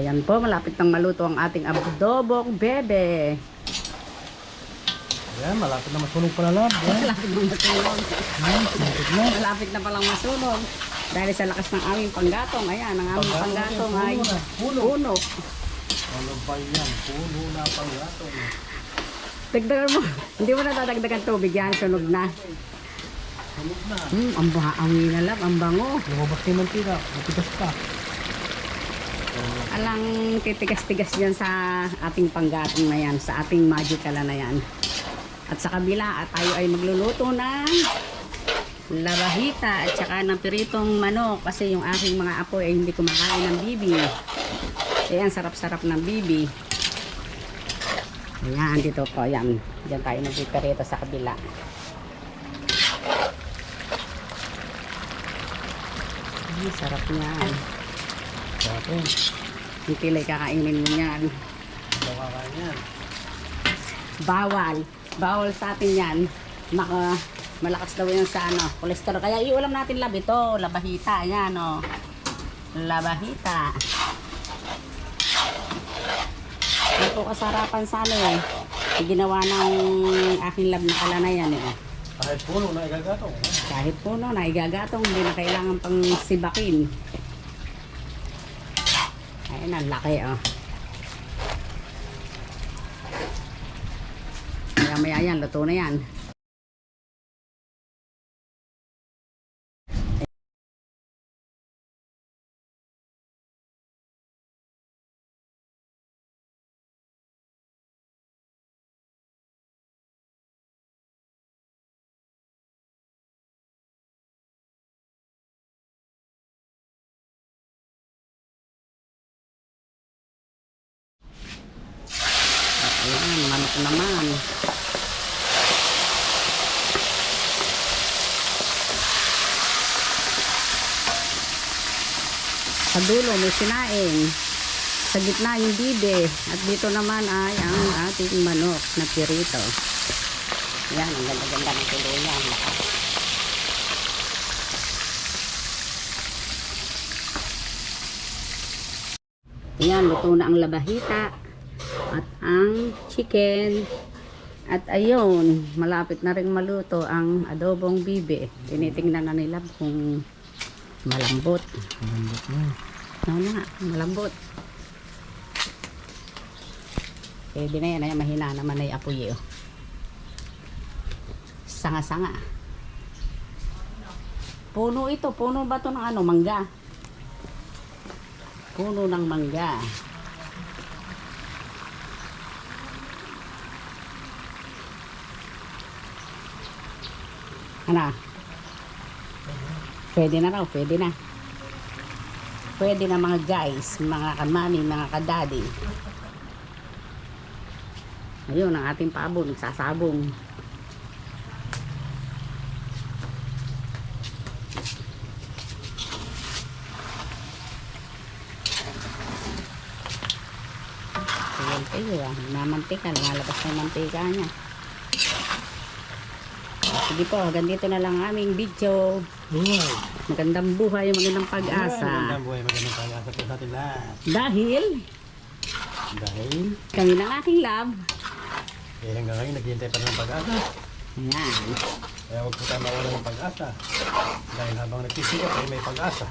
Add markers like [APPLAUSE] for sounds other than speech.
Ayan po, malapit nang maluto ang ating abdobong bebe. Ayan, malapit na masunog pala lab. Ayan. Malapit nang masunog. Ayan, na. Malapit na palang masunog. Dahil sa lakas ng aming panggatong. Ayan, ang aming panggatong ay Puno na, puno. Ano ba yan? Puno na pang gatong. Dagdagan mo. [LAUGHS] Hindi mo na dadagdagan tubig yan. Sunog na. Sunog na. Hmm, ang baha, ang winalap, ang bango. Lumabas na yung mantika. Matigas pa. Alang titigas-tigas yan sa ating panggatong na yan. Sa ating magicala na yan. At sa kabila, tayo ay magluluto ng labahita at saka ng piritong manok kasi yung aking mga apo ay hindi kumakain ng bibi. Ayan, sarap-sarap ng bibi. Ayan, dito po. Ayan. Diyan tayo nagpipirito sa kabila. Ay, sarap niyan. Gatong. Yung pilay kakainin mo niyan. Kaya yan. Bawal. Bawal sa atin yan. Maka, malakas daw yan sa ano, cholesterol. Kaya iulam natin lab ito. Labahita. Ayan o. Labahita. Ito po kasarapan sa ano eh. Ginawa ng aking lab na kala na yan eh. Kahit puno na igagatong. Kahit puno na igagatong, hindi na kailangan pang sibakin. Ayun, ang laki oh. Maya maya yan, luto na yan. Manok naman. Sa dulo may sinaing. Sa gitna yung bibe. At dito naman ay ang ating manok na pirito. Yan, ang ganda-ganda ng tuluyan. Ayan, luto na ang labahita at ang chicken. At ayun, malapit na rin maluto ang adobong bibe. Tinitingnan na nila kung malambot. Malambot na. Ano na, malambot. Pwede na yan, ay mahina naman ay apoy oh. Sanga-sanga. Puno ito, puno ba to ng ano, mangga? Puno ng mangga. Ano? Pwede na raw, pwede na. Pwede na mga guys, mga kamami, mga kadadi. Ayun, ang ating pabo, nagsasabong. Ayan kayo ah, namantika, lumalabas na mantika niya. Sige po, hanggang dito na lang ang aming video. Buhay. Magandang buhay, magandang pag-asa. Magandang buhay, magandang pag-asa po sa atin lahat. Dahil Dahil, kami ng aking love. eh hanggang ngayon naghihintay pa rin ng pag-asa. Ayan. Kaya huwag po tayo mawala ng pag-asa. Dahil habang nagsisikap ay may pag-asa.